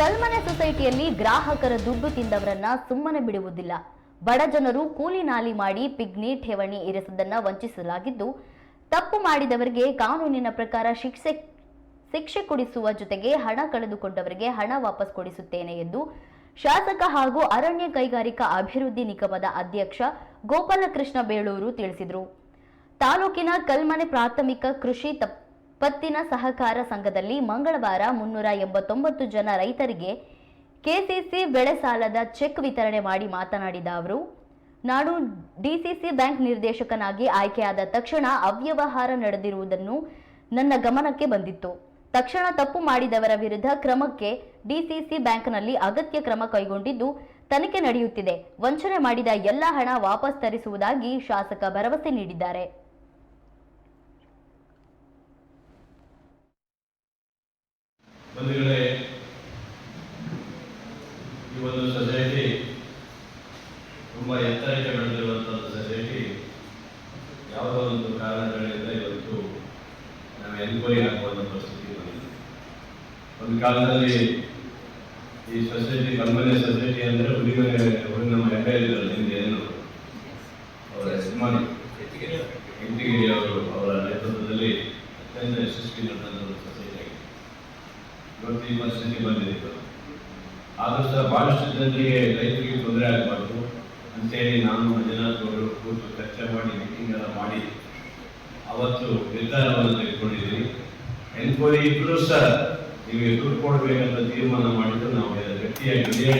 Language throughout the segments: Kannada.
ಕಲ್ಮನೆ ಸೊಸೈಟಿಯಲ್ಲಿ ಗ್ರಾಹಕರ ದುಡ್ಡು ತಿಂದವರನ್ನ ಸುಮ್ಮನೆ ಬಿಡುವುದಿಲ್ಲ. ಬಡ ಜನರು ಕೂಲಿ ನಾಲಿ ಮಾಡಿ ಪಿಗ್ನಿ ಠೇವಣಿ ಇರಿಸದನ್ನ ವಂಚಿಸಲಾಗಿದ್ದು, ತಪ್ಪು ಮಾಡಿದವರಿಗೆ ಕಾನೂನಿನ ಪ್ರಕಾರ ಶಿಕ್ಷೆ ಶಿಕ್ಷೆ ಕೊಡಿಸುವ ಜೊತೆಗೆ ಹಣ ಕಳೆದುಕೊಂಡವರಿಗೆ ಹಣ ವಾಪಸ್ ಕೊಡಿಸುತ್ತೇನೆ ಎಂದು ಶಾಸಕ ಹಾಗೂ ಅರಣ್ಯ ಕೈಗಾರಿಕಾ ಅಭಿವೃದ್ಧಿ ನಿಗಮದ ಅಧ್ಯಕ್ಷ ಗೋಪಾಲಕೃಷ್ಣ ಬೇಳೂರು ತಿಳಿಸಿದರು. ತಾಲೂಕಿನ ಕಲ್ಮನೆ ಪ್ರಾಥಮಿಕ ಕೃಷಿ ಪತ್ತಿನ ಸಹಕಾರ ಸಂಘದಲ್ಲಿ ಮಂಗಳವಾರ ಮುನ್ನೂರ ಎಂಬತ್ತೊಂಬತ್ತು ಜನ ರೈತರಿಗೆ ಕೆಸಿಸಿ ಬೆಳೆ ಸಾಲದ ಚೆಕ್ ವಿತರಣೆ ಮಾಡಿ ಮಾತನಾಡಿದ ಅವರು ನಾನು ಡಿಸಿಸಿ ಬ್ಯಾಂಕ್ ನಿರ್ದೇಶಕನಾಗಿ ಆಯ್ಕೆಯಾದ ತಕ್ಷಣ ಅವ್ಯವಹಾರ ನಡೆದಿರುವುದನ್ನು ನನ್ನ ಗಮನಕ್ಕೆ ಬಂದಿತ್ತು. ತಕ್ಷಣ ತಪ್ಪು ಮಾಡಿದವರ ವಿರುದ್ಧ ಕ್ರಮಕ್ಕೆ ಡಿಸಿಸಿ ಬ್ಯಾಂಕ್ನಲ್ಲಿ ಅಗತ್ಯ ಕ್ರಮ ಕೈಗೊಂಡಿದ್ದು ತನಿಖೆ ನಡೆಯುತ್ತಿದೆ. ವಂಚನೆ ಮಾಡಿದ ಎಲ್ಲ ಹಣ ವಾಪಸ್ ತರಿಸುವುದಾಗಿ ಶಾಸಕ ಭರವಸೆ ನೀಡಿದ್ದಾರೆ. ಬಂಧುಗಳೇ, ಈ ಒಂದು ಸೊಸೈಟಿ ತುಂಬ ಎತ್ತರಕ್ಕೆ ಬೆಳೆದಿರುವಂಥ ಸೊಸೈಟಿ ಯಾವುದೋ ಒಂದು ಕಾರಣಗಳಿಂದ ಇವತ್ತು ನಾವು ಎನ್ಕ್ವೈರಿ ಹಾಕುವಂಥ ಪರಿಸ್ಥಿತಿ ಬಂದಿದೆ. ಒಂದು ಕಾಲದಲ್ಲಿ ಈ ಸೊಸೈಟಿ ಕಲ್ಮನೆ ಸೊಸೈಟಿ ಅಂದ್ರೆ ನಮ್ಮ ಹೆಂಗ ಇದ್ರಲ್ಲ ಹಿಂದೆ ಏನು ಅವರ ಯಜಮಾನಿ ಇಂಟಿಗಿರಿ ಅವರು ಅವರ ನೇತೃತ್ವದಲ್ಲಿ ಅತ್ಯಂತ ಯಶಸ್ವಿ ನಡೆದಂಥ ಒಂದು ಸೊಸೈಟಿ ಆಗಿದೆ ಇವತ್ತು ಈ ಪರಿಸ್ಥಿತಿ ಬಂದಿದೆ ಇವತ್ತು. ಆದರೂ ಸಹ ಬಹಳಷ್ಟು ಜನರಿಗೆ ರೈತರಿಗೆ ತೊಂದರೆ ಆಗಬಾರ್ದು. ಅಂತೇಳಿ ನಾನು ಮಂಜುನಾಥ್ ಅವರು ಕೂತು ಚರ್ಚೆ ಮಾಡಿ ಮೀಟಿಂಗ್ ಎಲ್ಲ ಮಾಡಿ ಅವತ್ತು ನಿರ್ಧಾರವನ್ನು ತೆಗೆದುಕೊಂಡಿದ್ವಿ ಎನ್ಕ್ವೈರಿ ಇದ್ರೂ ಸಹ ನೀವು ದುಡ್ಡು ಕೊಡಬೇಕಂತ ತೀರ್ಮಾನ ಮಾಡಿದ್ದು ನಾವು ಗಟ್ಟಿಯಾಗಿ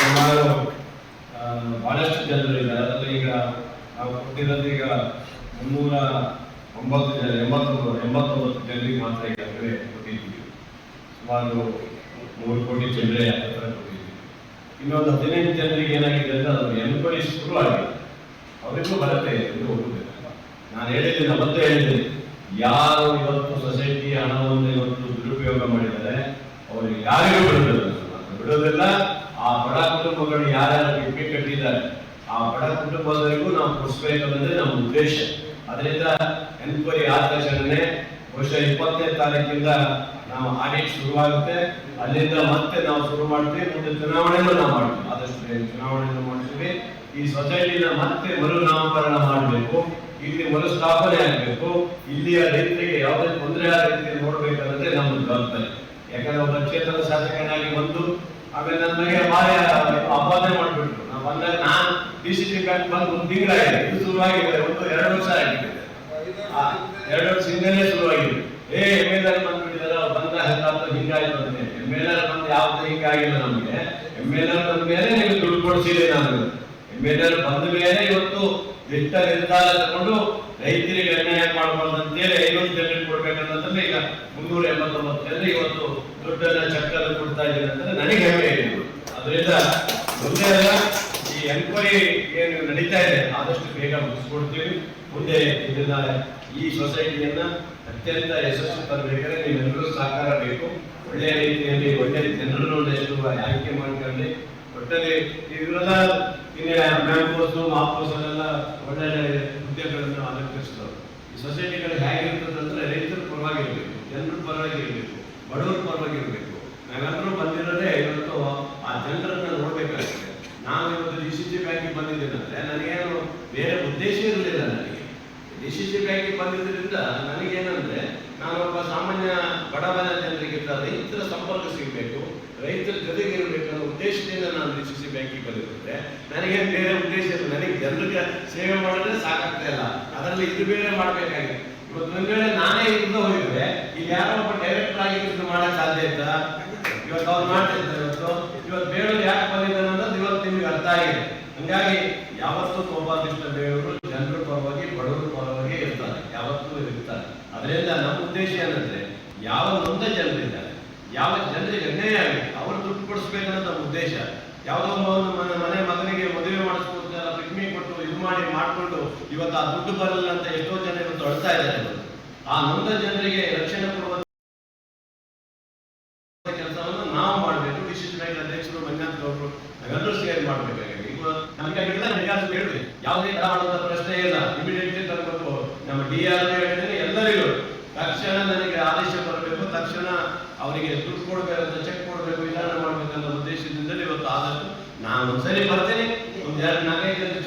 ಸುಮಾರು ಬಹಳಷ್ಟು ಜನರು ಇದ್ದಾರೆ. ಅದರಲ್ಲಿ ಈಗ ನಾವು ಕೊಟ್ಟಿರೋದು ಈಗ ಮುನ್ನೂರ ಒಂಬತ್ತು ಜನ ಎಂಬತ್ತೊಂಬತ್ತು ಎಂಬತ್ತೊಂಬತ್ತು ಜನರಿಗೆ ಮಾತ್ರ ಈಗಾಗಲೇ ಕೊಟ್ಟಿದ್ದೀವಿ. ಸುಮಾರು ಮೂರು ಕೋಟಿ ಚಿಲ್ಲರೆ ಹತ್ರ ಕೊಟ್ಟಿದ್ದೀವಿ. ಇನ್ನೊಂದು ಹದಿನೈದು ಜನರಿಗೆ ಏನಾಗಿದೆ ಅಂದರೆ ಅದು ಎನ್ಕ್ವೈರಿ ಶುರು ಆಗಿದೆ. ಅವರಿಗೂ ಬರುತ್ತೆ ಎಂದು ಹೋಗುದಿಲ್ಲ. ನಾನು ಹೇಳಿದ್ದೀನಿ ಮತ್ತೆ ಹೇಳಿದ್ದೀನಿ. ಯಾರು ಇವತ್ತು ಸೊಸೈಟಿ ಹಣವನ್ನು ಇವತ್ತು ದುರುಪಯೋಗ ಮಾಡಿದರೆ ಅವರಿಗೆ ಯಾರಿಗೂ ಬಿಡೋದಿಲ್ಲ ಬಿಡೋದಿಲ್ಲ ಆ ಬಡ ಕುಟುಂಬಗಳು ಯಾರ್ಯಾರು ಕಟ್ಟಿದ್ದಾರೆ, ಆ ಬಡ ಕುಟುಂಬದವರಿಗೂ ನಾವು ಕೊಡಿಸ್ಬೇಕನ್ನೋದೇ ನಮ್ಮ ಉದ್ದೇಶ. ಅದರಿಂದ ಎನ್ಕ್ವೈರಿ ಆದ ತಕ್ಷಣನೇ ಬಹುಶಃ ಇಪ್ಪತ್ತನೇ ತಾರೀಕಿಂದ ನಾವು ಆಡಿಟ್ ಶುರುವಾಗುತ್ತೆ. ಅಲ್ಲಿಂದ ಮತ್ತೆ ನಾವು ಶುರು ಮಾಡ್ತೀವಿ. ಮುಂದೆ ಚುನಾವಣೆಯನ್ನು ನಾವು ಮಾಡ್ತೀವಿ. ಆದಷ್ಟು ಚುನಾವಣೆಯನ್ನು ಮಾಡ್ತೀವಿ. ಈ ಸೊಸೈಟಿನ ಮತ್ತೆ ಮರು ನಾಮಕರಣ ಮಾಡಬೇಕು. ಇಲ್ಲಿ ಮರುಸ್ಥಾಪನೆ ಆಗಬೇಕು. ಇಲ್ಲಿಯ ರೈತರಿಗೆ ಯಾವುದೇ ತೊಂದರೆ ಆದ ರೀತಿಯಲ್ಲಿ ನೋಡ್ಬೇಕನ್ನೋದೇ ನಮ್ಮ ಜವಾಬ್ದಾರಿ. ಯಾಕಂದ್ರೆ ಒಬ್ಬ ಕ್ಷೇತ್ರದ ಶಾಸಕನಾಗಿ ಬಂದು ಆಮೇಲೆ ನನ್ನ ಮೇಲೆ ಭಾರಿ ಅಪಾದನೆ ಮಾಡ್ಬಿಟ್ರು. ನಾವು ಬಂದಾಗ ನಾನು ಡಿ ಸಿ ಸಿ ಬ್ಯಾಂಕ್ ಬಂದು ಒಂದು ತಿಂಗಳಾಗಿದೆ. ಇದು ಶುರುವಾಗಿದೆ, ಒಂದು ಎರಡು ವರ್ಷ ಆಗಿದೆ. ಎರಡು ವರ್ಷ ಹಿಂದೆನೇ ಶುರುವಾಗಿದೆ. ಏ ಎಂ ಎಲ್ ಆರ್ ಬಂದ್ಬಿಟ್ಟಿದಾರ ಬಂದ ಹೆಂಗಾಯ್ತು ಹಿಂಗಾಯ್ತು ಅಂತ ಎಂ ಎಲ್ ಆರ್ ಬಂದು ಯಾವ್ದು ಹಿಂಗಾಗಿಲ್ಲ ನಮಗೆ. ಎಂ ಎಲ್ ಆರ್ ಬಂದ ಮೇಲೆ ನೀವು ದುಡ್ಡು ಕೊಡಿಸಿದೆ ನಾನು ಎಂ ಎಲ್ ಆರ್ ಬಂದ ಮೇಲೆ ಇವತ್ತು ದಿಟ್ಟ ನಿರ್ಧಾರ ತಗೊಂಡು ರೈತರಿಗೆ ಅನ್ಯಾಯ ಮಾಡಬಾರ್ದು ಅಂತೇಳಿ ಐವತ್ತು ಜನರಿಗೆ ಕೊಡ್ಬೇಕಂತಂದ್ರೆ ಈಗ ಮುನ್ನೂರ ಎಂಬತ್ತೊಂಬತ್ತು ಇವತ್ತು ದುಡ್ಡನ್ನ ಚಕ್ಕಲ್ಲಿ ಕೊಡ್ತಾ ಇದ್ದಾರೆ ಅಂತಂದ್ರೆ ನನಗೆ ಹೆಮ್ಮೆ ಇದೆ. ಅದರಿಂದ ಮುಂದೆ ಈ ಎನ್ಕ್ವೈರಿ ಏನು ನಡೀತಾ ಇದೆ, ಆದಷ್ಟು ಬೇಗ ಮುಗಿಸ್ಕೊಡ್ತೀವಿ. ಮುಂದೆ ಇದನ್ನ ಈ ಸೊಸೈಟಿಯನ್ನ ಅತ್ಯಂತ ಯಶಸ್ವಿ ತರಬೇಕಾದ್ರೆ ನೀವೆಲ್ಲರೂ ಸಹಕಾರ ಬೇಕು. ಒಳ್ಳೆಯ ರೀತಿಯಲ್ಲಿ, ಒಳ್ಳೆ ಜನರನ್ನು ಎಷ್ಟು ಆಯ್ಕೆ ಮಾಡ್ಕೊಳ್ಳಿ. ಒಟ್ಟಲ್ಲಿ ಇವರೆಲ್ಲ ಇನ್ನೇ ಮ್ಯಾಂಗೋಸು ಮಾಪೋಸಲ್ಲೆಲ್ಲ ಒಳ್ಳೆ ಹುದ್ದೆಗಳನ್ನು ಅಲಂಕರಿಸಿದವರು ಈ ಸೊಸೈಟಿಗಳು ಹೇಗಿರ್ತದೆ ಅಂದ್ರೆ ರೈತರ ಪರವಾಗಿರ್ಬೇಕು, ಜನರ ಪರವಾಗಿರ್ಬೇಕು, ಬಡವರ ಪರವಾಗಿರ್ಬೇಕು. ನಾವೆಲ್ಲರೂ ಬಂದಿರೋದೇ ಇವತ್ತು ಆ ಜನರನ್ನ ನೋಡ್ಬೇಕಾಗುತ್ತೆ ನಾನು ಇವತ್ತು ಡಿ ಸಿ ಸಿ ಬ್ಯಾಂಕಿಗೆ ಬಂದಿದ್ದೇನಂದ್ರೆ ನನಗೇನು ಬೇರೆ ಉದ್ದೇಶ ಇರಲಿಲ್ಲ ನನಗೆ ಡಿ ಸಿ ಸಿ ಬ್ಯಾಂಕಿಗೆ ಬಂದಿದ್ದರಿಂದ ನನಗೇನಂದ್ರೆ ನಾನೊಬ್ಬ ಸಾಮಾನ್ಯ ಬಡವನ ಜನರಿಗೆ ರೈತರ ಸಂಪರ್ಕ ಸಿಗಬೇಕು, ರೈತರ ಜೊತೆಗೆ ಇರಬೇಕು ಅನ್ನೋ ಉದ್ದೇಶದಿಂದ ನಾನು ವೀಕ್ಷಿಸಿ ಬ್ಯಾಂಕಿಗೆ ಬಂದಿರುತ್ತೆ ನನಗೆ ಬೇರೆ ಉದ್ದೇಶ ಇಲ್ಲ. ನನಗೆ ಜನರಿಗೆ ಸೇವೆ ಮಾಡಿದ್ರೆ ಸಾಕಾಗ್ತಾ ಇಲ್ಲ. ಅದರಲ್ಲಿ ಇದು ಬೇರೆ ಮಾಡಬೇಕಾಗಿದೆ. ಇವತ್ತು ಒಂದು ವೇಳೆ ನಾನೇ ಇದ್ದು ಹೋಗಿದ್ರೆ ಈಗ ಯಾರೋ ಒಬ್ಬ ಡೈರೆಕ್ಟರ್ ಆಗಿ ಇದನ್ನು ಮಾಡಕ್ ಸಾಧ್ಯ ಇಲ್ಲ ಇವತ್ತು ಅವ್ರು ಮಾಡ್ತಾ ಇದ್ದಾರೆ ಇವತ್ತು. ಇವತ್ತು ಯಾಕೆ ಬಂದಿದ್ದಾರೆ ಅನ್ನೋದು ಇವತ್ತು ನಿಮ್ಗೆ ಅರ್ಥ ಆಗಿದೆ. ಹಂಗಾಗಿ ಯಾವತ್ತೂ ಕೋಪಾದಿಷ್ಟ ಬೇರೆಯವರು ಜನರ ಪರವಾಗಿ, ಬಡವರ ಪರವಾಗಿ ಇರ್ತಾರೆ. ಯಾವತ್ತೂ ಇರ್ತಾರೆ. ಅದರಿಂದ ನಮ್ಮ ಉದ್ದೇಶ ಏನಂದ್ರೆ ಯಾವ ನೊಂದ ಜನರಿದ್ದಾರೆ ಯಾವ ಜನರಿಗೆ ಅನ್ಯಾಯ ಆಗಿದೆ ಅವರು ದುಡ್ಡು ಕೊಡಿಸ್ಬೇಕನ್ನೋ ನಮ್ಮ ಉದ್ದೇಶ, ಯಾವುದೋ ಮನೆ ಮಗನಿಗೆ ಮದುವೆ ಮಾಡಿಸ್ಕೊಡ್ತಾರೆ ಪಿಕ್ಮಿ ಕೊಟ್ಟು ಇದು ಮಾಡಿ ಮಾಡ್ಕೊಂಡು ಇವತ್ತು ಆ ದುಡ್ಡು ಬರಲ್ಲ ಅಂತ ಎಷ್ಟೋ ಜನ ಇವತ್ತು ಅಳ್ತಾ ಇದ್ದಾರೆ ಆ ನೊಂದ ಜನರಿಗೆ ರಕ್ಷಣೆ ಕೊಡುವ ಕೆಲಸವನ್ನು ನಾವು ಮಾಡಬೇಕು. ಡಿಸಿಷನ್ ಬ್ಯಾಂಕ್ ಅಧ್ಯಕ್ಷರು, ಮಂಜಾತ್ ಗೌಡರು, ನಾವೆಲ್ಲರೂ ಸೇರಿ ಮಾಡಬೇಕಾಗಿದೆ. ಈಗ ನಮಗೆ ಆಗಿಲ್ಲ ನಿಜಾಸು ಹೇಳಿದೆ ಯಾವುದೇ ತಡ ಮಾಡುವಂತ ಪ್ರಶ್ನೆ ಇಲ್ಲ ಇಮಿಡಿಯೇಟ್ಲಿ ತರಬೇಕು ನಮ್ಮ ಡಿ ಆರ್ ಹೇಳಿದ್ರೆ ಎಲ್ಲರಿಗೂ ತಕ್ಷಣ ತಕ್ಷಣ ನನಗೆ ಆದೇಶ ಬರಬೇಕು ತಕ್ಷಣ ಅವರಿಗೆ ದುಡ್ಡು ಕೊಡಬೇಕಂತ ಚೆಕ್ ಕೊಡಬೇಕು, ವಿಧಾನ ಮಾಡಬೇಕನ್ನೋ ಉದ್ದೇಶದಿಂದಲೇ ಇವತ್ತು ಆದಷ್ಟು ನಾನು ಒಂದ್ಸರಿ ಬರ್ತೇನೆ, ಒಂದ್ ಎರಡು ನಾಲ್ಕೈದು